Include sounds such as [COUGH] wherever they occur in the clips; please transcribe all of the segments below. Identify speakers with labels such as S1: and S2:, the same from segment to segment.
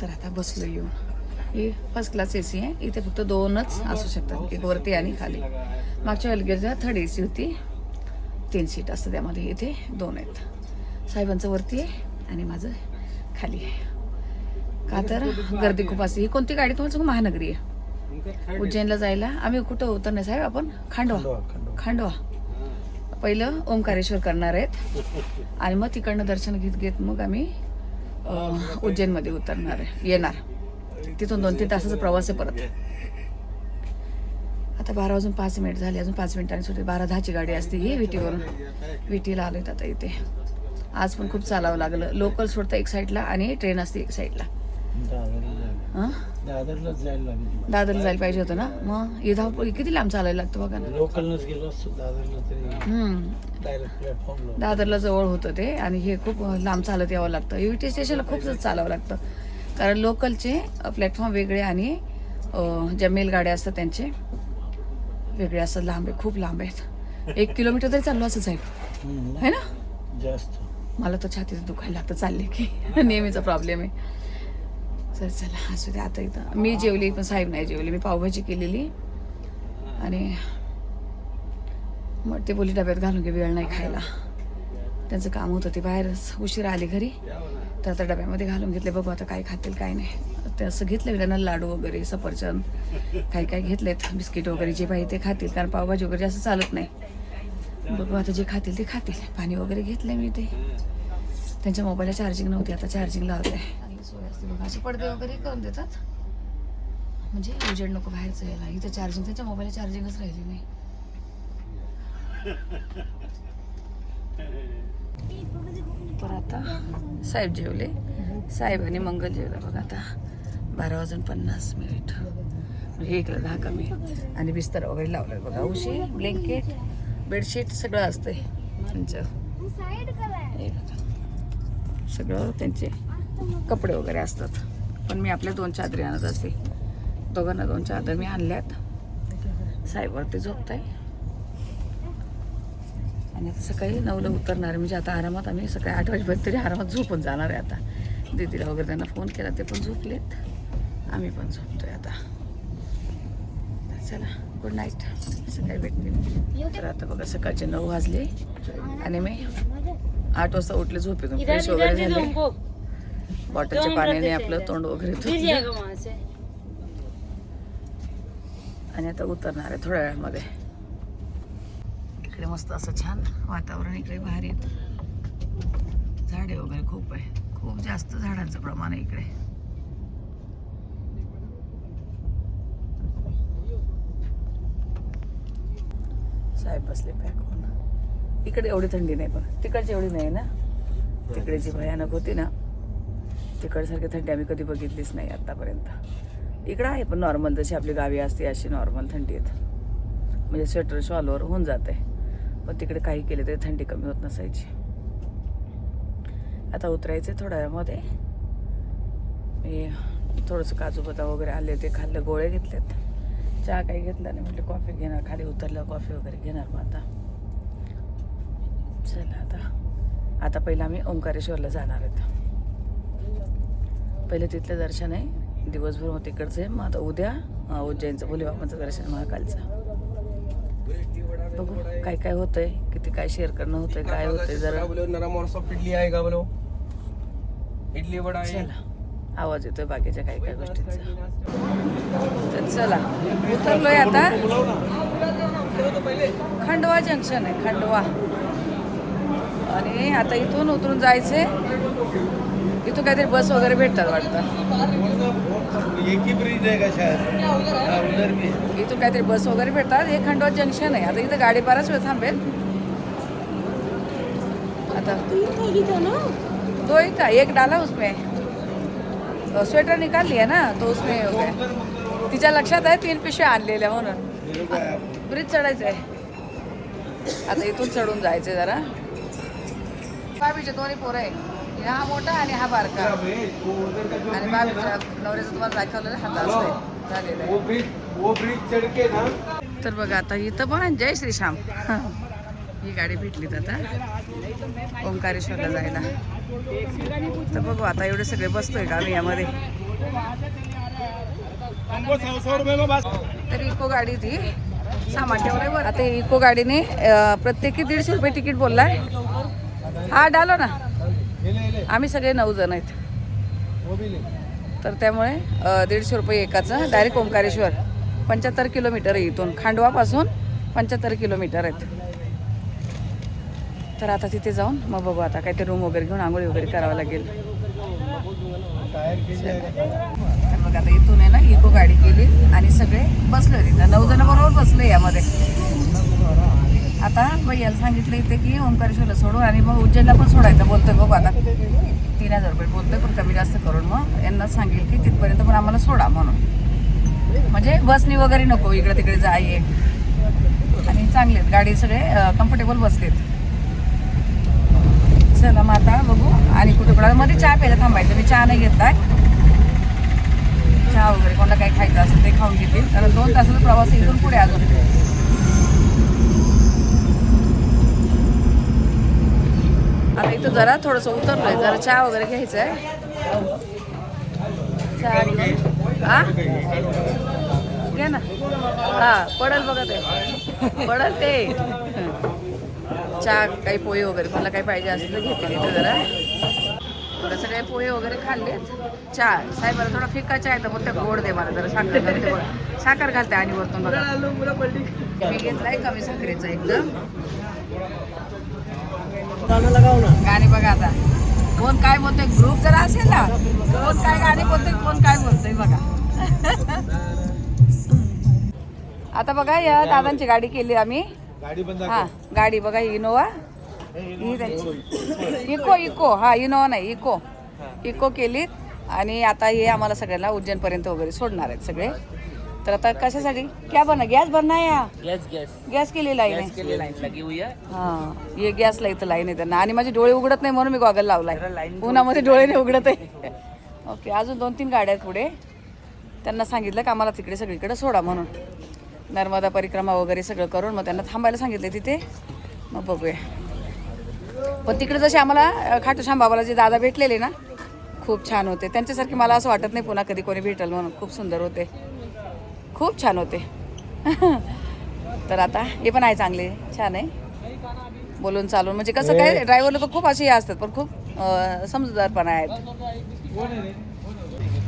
S1: तर आता बसलो येऊन ही फर्स्ट क्लास ए सी आहे. इथे फक्त दोनच असू शकतात. एक वरती आणि खाली. मागच्या वेळेला थर्ड ए सी होती. तीन सीट असतं त्यामध्ये. इथे दोन आहेत. साहेबांचं वरती आहे आणि माझं खाली आहे. का तर गर्दी खूप असते. ही कोणती गाडी? तुम्हाला सांगू महानगरी आहे. उज्जैनला जायला. आम्ही कुठं उतरणार? साहेब आपण खांडवा. खांडवा पहिलं ओंकारेश्वर करणार आहेत. आणि मग तिकडनं दर्शन घेत घेत मग आम्ही उज्जैनमध्ये उतरणार आहे. येणार. तिथून दोन तीन तासाचा प्रवास आहे परत. आता बारा वाजून पाच मिनिट झाले. अजून पाच मिनिटांनी सुद्धा बारा दहाची गाडी असते ही विटीवरून विटीला आलोय आता इथे. आज पण खूप चालावं लागलं. लोकल सोडतं एक साईडला आणि ट्रेन असते एक साईडला हां?
S2: दादरलाच जायला लागेल.
S1: दादरला जायला पाहिजे होतं ना? मग इथं किती लांब चालायला लागतं बघा ना?
S2: लोकलनच गेलो असतो दादरला तरी
S1: हम्म.
S2: डायरेक्ट प्लॅटफॉर्मला
S1: दादरला जवळ होतं ते आणि हे खूप लांब चालत यावं लागतं. युटी स्टेशनला खूप चालावं लागतं. कारण लोकलचे प्लॅटफॉर्म वेगळे आणि अं, ज्या मेल गाड्या असतात त्यांचे वेगळे असतात लांब आहे खूप लांब आहेत. एक किलोमीटर तरी चाललो असंच आहे है ना?
S2: जास्त.
S1: मला तर छातीचं दुखायला लागतं चालले की. [LAUGHS] नेहमीचा प्रॉब्लेम आहे. तर चला. असू दे आता इथं. मी जेवली पण साहेब नाही जेवली. मी पावभाजी केलेली. आणि मग ते बोली डब्यात घालून घे वेळ नाही खायला. त्यांचं काम होतं ते बाहेरच उशीर आले घरी. तर आता डब्यामध्ये घालून घेतले. बघू आता काय खातील काय नाही. ते असं घेतलं त्यांना लाडू वगैरे सफरचंद काय काय घेतलेत. बिस्किट वगैरे जे पाहिजे ते खातील. कारण पावभाजी वगैरे जास्त चालत नाही. बघू आता जे खातील ते खातील. पाणी वगैरे घेतलं मी ते. त्यांच्या मोबाईलला चार्जिंग नव्हती. आता चार्जिंग लावते चांगली सोय असते बघा. असे पडदे वगैरे करून देतात. म्हणजे उजेड नको बाहेरचं यायला. इथं चार्जिंग त्यांच्या मोबाईलला चार्जिंगच राहिली नाही. तर आता साहेब जेवले. साहेब आणि मंगल जेवला बघा आता. बारा वाजून पन्नास मिनिट. म्हणजे एकला दहा कमी. आणि बिस्तर वगैरे लावलाय बघा. उशी ब्लँकेट बेडशीट सगळं असतंय. त्यांचं. हे बघा. सगळं त्यांचे. कपडे वगैरे असतात. पण मी आपल्या दोन चादरी आणत असते दोघांना दोन चादर मी आणल्यात. साहेबवरती आहे आणि आता सकाळी नऊला उतरणार आहे. म्हणजे आता आरामात आम्ही सकाळी आठ वाजेपर्यंत तरी आरामात झोपून जाणार आहे आता. दीदीला वगैरे त्यांना फोन केला ते पण झोपलेत. आम्ही पण झोपतोय आता. चला गुड नाईट सकाळी भेटते तर आता बघा सकाळचे नऊ वाजले. आणि मी आठ वाजता उठले झोपेतून. फ्रेश वगैरे झाले. बॉटलच्या पाण्याने आपलं तोंड वगैरे धुतलं. आणि आता उतरणार आहे थोड्या वेळामध्ये. इकडे मस्त असं छान वातावरण इकडे बाहेर येत झाडे वगैरे खूप आहे. खूप जास्त झाडांचं प्रमाण आहे इकडे. साहेब बसले पॅक होऊन. इकडे एवढी थंडी नाही पण तिकडची एवढी नाही ना? तिकडे जी भयानक होती ना? तिकडसारखी थंडी आम्ही कधी बघितलीच नाही आतापर्यंत. इकडं आहे पण नॉर्मल जशी आपली गावी असते अशी नॉर्मल थंडी येत. म्हणजे स्वेटर शॉलवर होऊन जाते. पण तिकडे काही केले तरी थंडी कमी होत नसायची. आता उतरायचं थोड्या वेळामध्ये. मी थोडंसं काजू बदाम वगैरे आले ते खाल्लं गोळे घेतलेत. चहा काही घेतला नाही म्हटलं कॉफी घेणार खाली उतरलं कॉफी वगैरे घेणार मग आता. चला आता. आता पहिलं आम्ही ओंकारेश्वरला जाणार आहेत. पहिले तिथलं दर्शन आहे. दिवसभर मग तिकडचं आहे मग आता उद्या उज्जैनचं भोलेबाबांचं दर्शन महाकालचं. बघू काय काय होतंय किती काय शेअर करणं होतंय काय होतंय जरा.
S3: इडली आएगा बोलो इडली वडा आहे.
S1: चला. आवाज येतोय बाकीच्या काही काही गोष्टींचा. तर चला उतरलोय आता. खंडवा जंक्शन आहे खंडवा. आणि आता इथून उतरून जायचे तिथून काहीतरी बस वगैरे भेटतात वाटतं.
S2: एक ब्रिज आहे
S1: इथून काहीतरी बस वगैरे भेटतात. हे खंडवा जंक्शन आहे. आता इथं गाडी बराच वेळ थांबेल. आता दो ही का एक डाला उसमें. तो स्वेटर निकाल आहे ना? तो उसमें हो गया. तिच्या लक्षात आहे तीन पिशव्या आणलेल्या म्हणून. ब्रिज चढायचं आहे. आता इथून चढून जायचं जरा. बाबीचे दोन्ही पोरं आहे. हा मोठा आणि हा बारका. आणि बाबीच्या नवऱ्याचं तुम्हाला दाखवलेलं हात झालेलं आहे. तर बघा आता इथं पण जय श्रीश्याम ही. गाडी भेटलीत आता. ओंकारेश्वरला जायला. तर बघू आता एवढे सगळे बसतोय का आम्ही यामध्ये. तर इको गाडी ती सामान ठेवलंय आता इको गाडीने प्रत्येकी दीडशे रुपये तिकीट बोललाय. हा डालो ना. आम्ही सगळे नऊ जण आहेत. तर त्यामुळे दीडशे रुपये एकाचं डायरेक्ट ओंकारेश्वर. पंच्याहत्तर किलोमीटर आहे इथून. खांडवापासून पंच्याहत्तर किलोमीटर आहेत. तर आता तिथे जाऊन मग बघू आता काहीतरी रूम वगैरे घेऊन आंघोळी वगैरे करावं लागेल. बघ आता इथून आहे ना इको गाडी केली आणि सगळे बसले तिथं नऊ जण बरोबर बसले यामध्ये. आता भैयाला सांगितलं इथे की ओंकारेश्वरला सोडू आणि मग उज्जैनला पण सोडायचं बोलतोय बघू आता. तीन हजार रुपये बोलतोय पण कमी जास्त करून मग यांना सांगेल की तिथपर्यंत पण आम्हाला सोडा म्हणून. म्हणजे बसनी वगैरे नको इकडे तिकडे जाय ये. आणि चांगले आहेत गाडी सगळे कम्फर्टेबल बसलेत चला मग आता बघू आणि कुठे कुठं. मध्ये चहा प्यायला थांबायचं मी चहा नाही घेतलाय चहा वगैरे कोणाला काही खायचं असेल ते खाऊन घेतील. कारण दोन तासाचा प्रवास इथून पुढे अजून. आता इथं जरा थोडंसं उतरलोय. जरा चहा वगैरे घ्यायचं आहे चहा घे ना. हा पडल बघा ते. पडल ते. चहा काही पोहे वगैरे मला काही पाहिजे असेल तर घेते इथं जरा. थोडंसं काही पोहे वगैरे खाल्लेत चहा. साहेबाला थोडा फिका चहा आहे तर मग ते गोड दे मला जरा. साखर घालते साखर घालते आणि वरतून बघा. मी घेतलाय कमी साखरेचा एकदम.
S3: गाना लगाओ ना.
S1: गाणी बघा आता. कोण काय बोलतोय? ग्रुप जर असेल ना. कोण काय गाणी बोलतोय कोण काय बोलतोय बघा. आता बघा या दादांची गाडी केली आम्ही.
S2: गाड़ी बंद
S1: हा गाडी बघा ही इनोवा ही त्यांची. Eeco Eeco. हा इनोवा नाही इको. इको केलीत. आणि आता हे आम्हाला सगळ्यांना उज्जैनपर्यंत वगैरे सोडणार आहेत सगळे. तर आता कशासाठी? क्या बना? गॅस भरना है या
S3: गैस गैस.
S1: गॅस केली लाईन
S3: गैस के लिए लाइन लगी हुई है.
S1: हा ये गॅसला इथं लाईन आहे त्यांना आणि माझे डोळे उघडत नाही म्हणून मी गॉगल लावलाय. उन्हामध्ये डोळे नाही उघडत आहे. ओके अजून दोन तीन गाड्या आहेत पुढे. त्यांना सांगितलं की आम्हाला तिकडे सगळीकडे सोडा म्हणून. नर्मदा परिक्रमा वगैरे सगळं करून मग त्यांना थांबायला सांगितलं तिथे. मग बघूया. पण तिकडे जसे आम्हाला खाटूश्याम बाबाला जे दादा भेटलेले ना खूप छान होते. त्यांच्यासारखे मला असं वाटत नाही पुन्हा कधी कोणी भेटल म्हणून. खूप सुंदर होते. खूप छान होते. तर आता हे पण आहे चांगले छान आहे. बोलून चालून म्हणजे कसं काय ड्रायव्हर लोक खूप असे हे असतात पण खूप अं, समजूतदारपणा आहेत.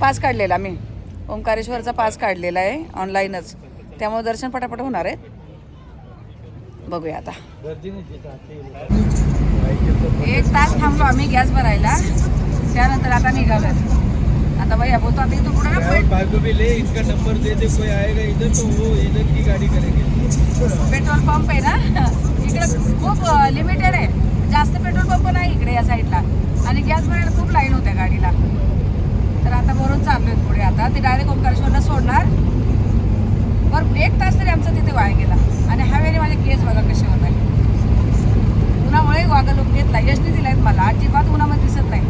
S1: पास काढलेला मी. ओंकारेश्वरचा पास काढलेला आहे ऑनलाईनच त्यामुळे दर्शन पटापट होणार आहेत. बघूया आता. एक तास थांबलो आम्ही गॅस भरायला. त्यानंतर आता निघालो आता बाई बोलतो आता इथून पुढे ना
S2: को भी ले इनका नंबर दे दे कोई आएगा इधर तो वो इधर की गाड़ी करेंगे।
S1: पेट्रोल पंप आहे ना? इकडे खूप लिमिटेड आहे जास्त पेट्रोल पंप नाही इकडे या साईडला. आणि गॅस भरायला खूप लाईन होत्या गाडीला. तर आता भरून चाललोय पुढे आता. ते डायरेक्ट ओंकारेश्वरला सोडणार. बरं एक तास तरी आमचा तिथे वाया गेला. आणि हवेने माझे केस बघा कसे होत आहे उन्हामुळे वागा लोक घेतला यशने दिलाय मला. अजिबात उन्हामध्ये दिसत नाही.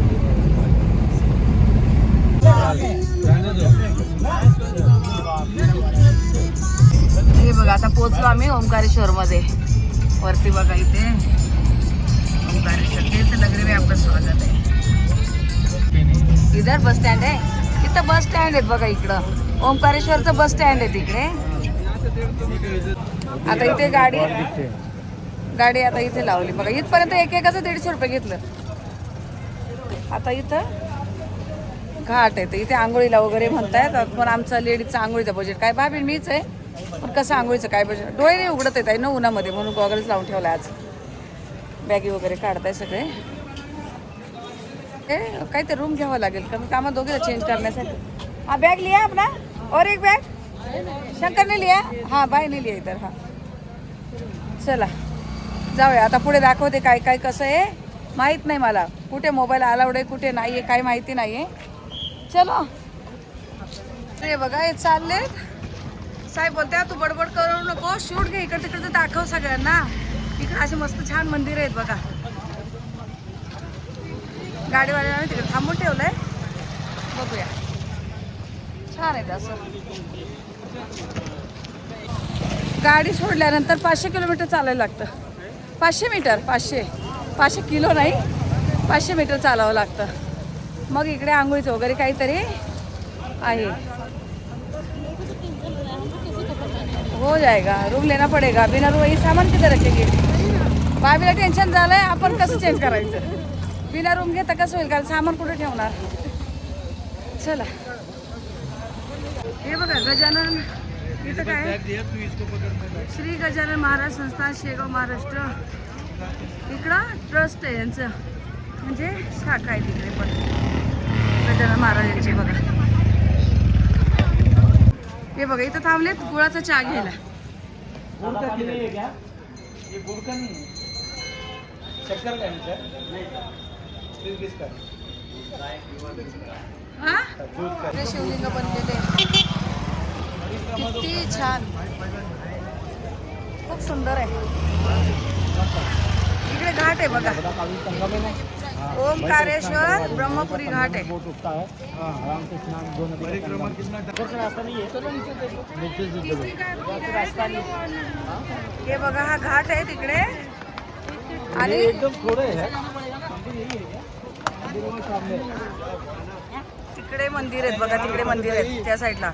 S1: हे बघा आता पोहोचलो आम्ही ओंकारेश्वर मध्ये वरती बघा इथे. ओंकारेश्वर. तेच स्वागत आहे. इधर बस स्टँड आहे. इथं बस स्टँड आहेत बघा इकडं. ओंकारेश्वरचं बस स्टँड आहे तिकडे आता इथे गाडी गाडी आता इथे लावली. बघा इथपर्यंत एक एकाचं दीडशे रुपये घेतलं. आता इथं घाट आहे तर इथे आंघोळीला वगैरे म्हणतायत. पण आमचं लेडीजचं आंघोळीचं बजेट काय बाबी मीच आहे. पण कसं आंघोळीचं काय बजेट डोळे नाही उघडत येत आहे ना उन्हामध्ये म्हणून गॉगल्स लावून ठेवला आज. बॅगी वगैरे काढताय सगळे. ए काहीतरी रूम घ्यावं लागेल कारण कामात दोघेला चेंज करण्यासाठी. हा बॅग लिहा आपला. और एक बॅग शंकर लिहा लिया? हा बाय नाही लिया इधर हा. चला. जाऊया. आता पुढे दाखवते काय काय कसं आहे. माहीत नाही मला. कुठे मोबाईल अलाउड आहे कुठे नाही आहे काय माहिती नाही आहे चलो. रे बघा हे चालले साहेब बोलते तू बडबड करू नको शूट घे इकडे तिकडे दाखव सगळ्यांना. इकडे असे मस्त छान मंदिर आहेत बघा. गाडीवाल्याने तिकडे थांबून ठेवलंय. बघूया. छान आहे असं. गाडी सोडल्यानंतर पाचशे किलोमीटर चालायला लागतं. पाचशे मीटर पाचशे. पाचशे किलो नाही पाचशे मीटर चालावं लागतं. मग इकडे आंघोळीचं वगैरे काहीतरी आहे. हो जाएगा रूम लेना पडेगा. बिना रूम ही सामान किती रखेंगे बाबीला टेन्शन झालंय. आपण कसं चेंज करायचं? बिना रूम घेता कसं होईल? कारण सामान कुठे ठेवणार? चला. हे बघा गजानन. इथं काय श्री गजानन महाराज संस्थान शेगाव महाराष्ट्र. इकडं ट्रस्ट आहे यांचं. म्हणजे शाखा आहे तिकडे पण. गजानन महाराज यांची बघा. हे बघा इथं थांबलेत गुळाचा चहा घ्यायला.
S3: हा?
S1: शिवलिंग बनलेले किती छान. खूप सुंदर आहे. इकडे घाट आहे बघा. ओमकारेश्वर ब्रह्मपुरी घाट आहे.
S3: उठता है आराम से स्नान दो नदी का रास्ता नहीं है नीचे रास्ता नहीं हे
S1: बघा हा घाट आहे तिकडे. आणि
S3: एकदम थोड़े
S1: तिकडे मंदिर आहेत बघा तिकडे मंदिर आहेत त्या साईडला.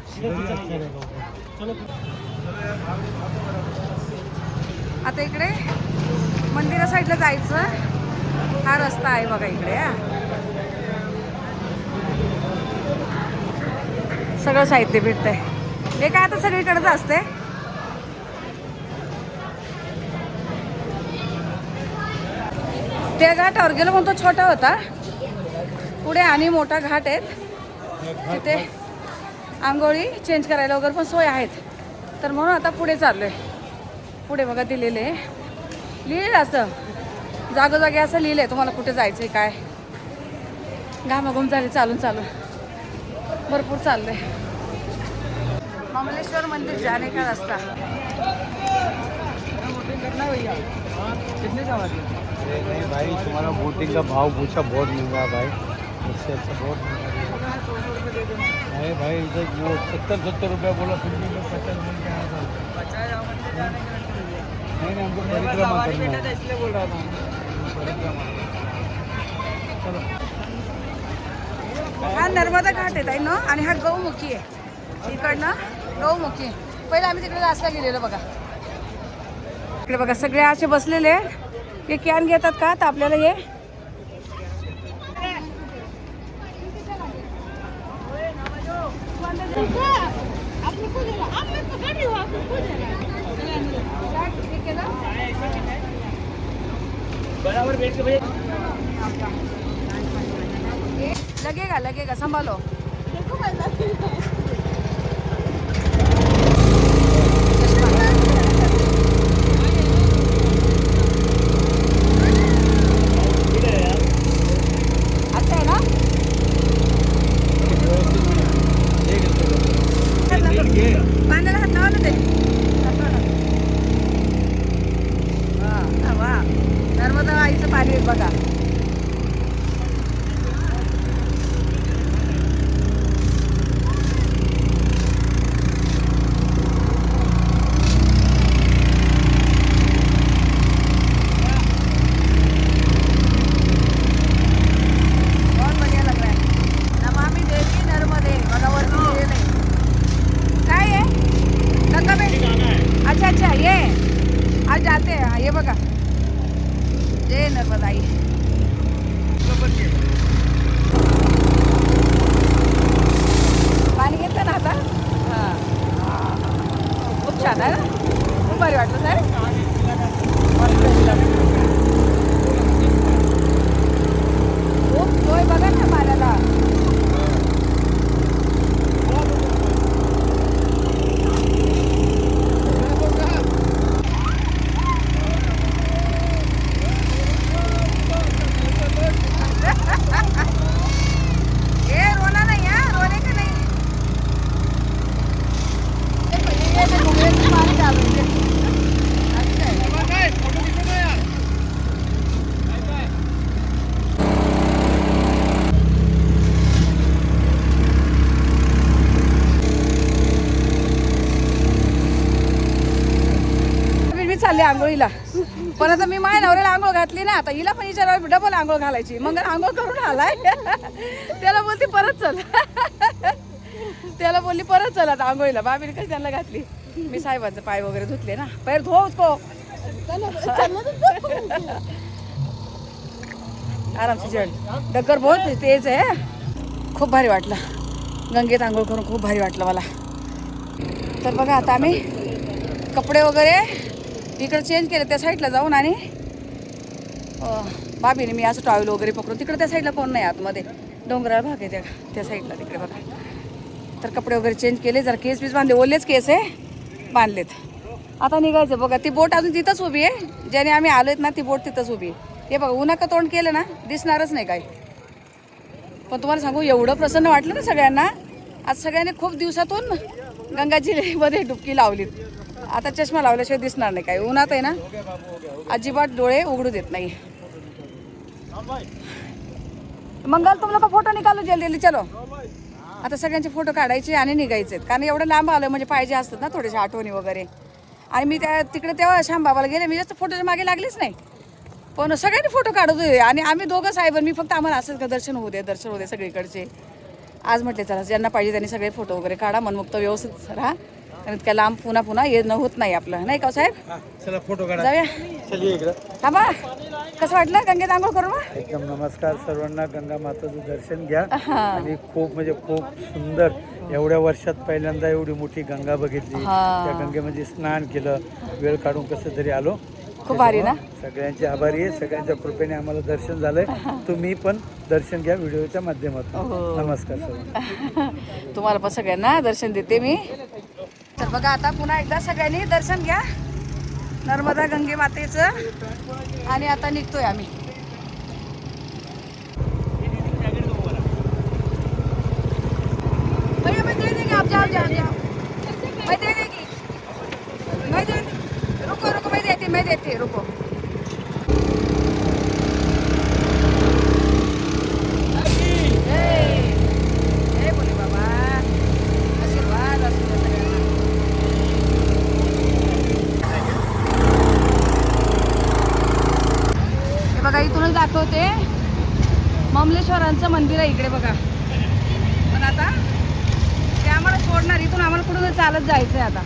S1: आता इकडे मंदिरा साईडला जायचं. हा रस्ता आहे बघा इकडे हा. सगळं साहित्य भेटतंय. हे काय आता सगळीकडेच असते त्या घाटावर गेलो म्हणतो छोटा होता. पुढे आणि मोठा घाट आहेत. तिथे आंघोळी चेंज करायला वगैरे पण सोय आहेत. तर म्हणून आता पुढे चाललोय. पुढे बघा दिलेले. आहे. असं. जागोजागी असं लिहिलं आहे तुम्हाला कुठे जायचं आहे काय? घामाघूम झाली चालून चालून. भरपूर चाललंय. मामलेश्वर मंदिर जाने का रस्ता?
S3: कितने का
S2: नहीं भाई तुम्हारा बोटिंग का भाव पूछा बहुत महंगा भाई उससे अच्छा बहुत अरे भाई इधर वो सत्तर सत्तर रुपया बोला फिर भी मैं पचास मिल के आया था नहीं नहीं हमको परिक्रमा करना है
S3: इसलिए बोल रहा था
S1: हा नर्मदा घाट आहे ना? आणि हा गौमुखी आहे. इकडनं गौमुखी. पहिले आम्ही तिकडे रास्ता गेलेलो बघा. इकडे बघा सगळे असे बसलेले. हे कॅन घेतात का? तर आपल्याला हे.
S3: बराबर बैठ के भैया।
S1: लगेगा लगेगा संभालो
S4: देखो मैं
S1: अच्छा आहे ना पाण्याला हात लावा ना ते वा, वा, वा. नर्मदा आईचं पाणी आहे बघा बहुत बढ़िया लग रहा है नमामि देवी नर्मदे बघा वरती लिहिलेलं आहे काय आहे नका बे अच्छा अच्छा ये आज जाते हे बघा. जय नर्मदाई आई पाणी घेतलं ना आता हां खूप छान आहे ना खूप भारी वाटलं साहेब मस्त एकदम. खूप सोय बघा ना पाण्याला ए रोना नहीं है रोने का नहीं ये ये मैं घूमे से पानी डाल रही है अच्छा है मी मी चालले आंघोळीला पण आता मी माझ्या नवऱ्याला आंघोळ घातली ना आता हिला पण हिच्या डबल आंघोळ घालायची. मग आंघोळ करून आलाय. त्याला बोलते परत चल. त्याला बोलली परत चला आता आंघोळीला. बाबीने कशी त्यांना घातली? मी साहेबांचे पाय वगैरे धुतले ना. पैर धो उसको. आरामशी जेवण. डक्कर डगर बहुत तेज आहे खूप भारी वाटलं. गंगेत आंघोळ करून खूप भारी वाटलं मला. तर बघा आता आम्ही कपडे वगैरे इकडे चेंज केलं त्या साईडला जाऊन आणि बाबीने मी असं टॉवेल वगैरे पकडून तिकडे त्या साईडला कोण नाही आतमध्ये. डोंगराळ भाग आहे त्या त्या साईडला तिकडे बघा. तर कपडे वगैरे चेंज केले जर केस बीस बांधले ओलेच केस आहे बांधलेत. आता निघायचं बघा ती बोट अजून तिथंच उभी आहे. ज्याने आम्ही आलोत ना ती बोट तिथंच उभी आहे. हे बघा उन्हाचं तोंड केलं ना दिसणारच नाही काय पण तुम्हाला सांगू एवढं प्रसन्न वाटलं ना सगळ्यांना. आज सगळ्यांनी खूप दिवसातून गंगाजीमध्ये डुबकी लावलीत. आता चष्मा लावल्याशिवाय दिसणार नाही काय उन्हात आहे ना अजिबात डोळे उघडू देत नाही. मंगल तुम लोक फोटो निकालू जल्दी जल्दी चलो. आता सगळ्यांचे फोटो काढायचे आणि निघायचे कारण एवढं लांब आलं म्हणजे पाहिजे असतात ना थोडेसे आठवणी वगैरे. आणि मी त्या तिकडे तेव्हा श्यामबाबाला गेले. मी जास्त फोटोच्या मागे लागलीच नाही. पण सगळ्यांनी फोटो काढत होते आणि आम्ही दोघं साहेब मी फक्त आम्हाला असंच का दर्शन होऊ दे दर्शन होऊ दे सगळीकडचे. आज म्हटले चला ज्यांना पाहिजे त्यांनी सगळे फोटो वगैरे काढा. मनमुक्त व्यवस्थित राहा. आणि इतक्या लांब पुन्हा पुन्हा येणं होत नाही आपलं. नाही का हो साहेब?
S2: हा, चला फोटो काढा.
S1: जाऊया.
S2: इकडं.
S1: थांबा. कसं वाटलं गंगेत आंघोळ करू मग
S2: एकदम नमस्कार सर्वांना. गंगा माताचं दर्शन घ्या.
S1: हा.
S2: आणि खूप म्हणजे खूप सुंदर. एवढ्या वर्षात पहिल्यांदा एवढी मोठी गंगा बघितली.
S1: हा.
S2: त्या गंगेमध्ये स्नान केलं. वेळ काढून कसं तरी आलो.
S1: खूप भारी ना?
S2: सगळ्यांचे आभारी आहे. सगळ्यांच्या कृपेने आम्हाला दर्शन झालंय. तुम्ही पण दर्शन घ्या व्हिडिओच्या माध्यमातून.
S1: हो.
S2: नमस्कार सर्वांना. [LAUGHS]
S1: तुम्हाला पण सगळ्यांना दर्शन देते मी. तर बघा आता पुन्हा एकदा सगळ्यांनी दर्शन घ्या. नर्मदा गंगे मातेचं आणि आता निघतोय आम्ही. माहिती रुको रुको मैं देती मैं देती रुको जय जय बोले बाबा आशीर्वाद असू दे सगळ्यांना हे बघा इथूनच दाखवते ममलेश्वरांचं इकडे बघा. पण आता ते आम्हाला सोडणार इथून आम्हाला कुठून चालत जायचं आहे आता.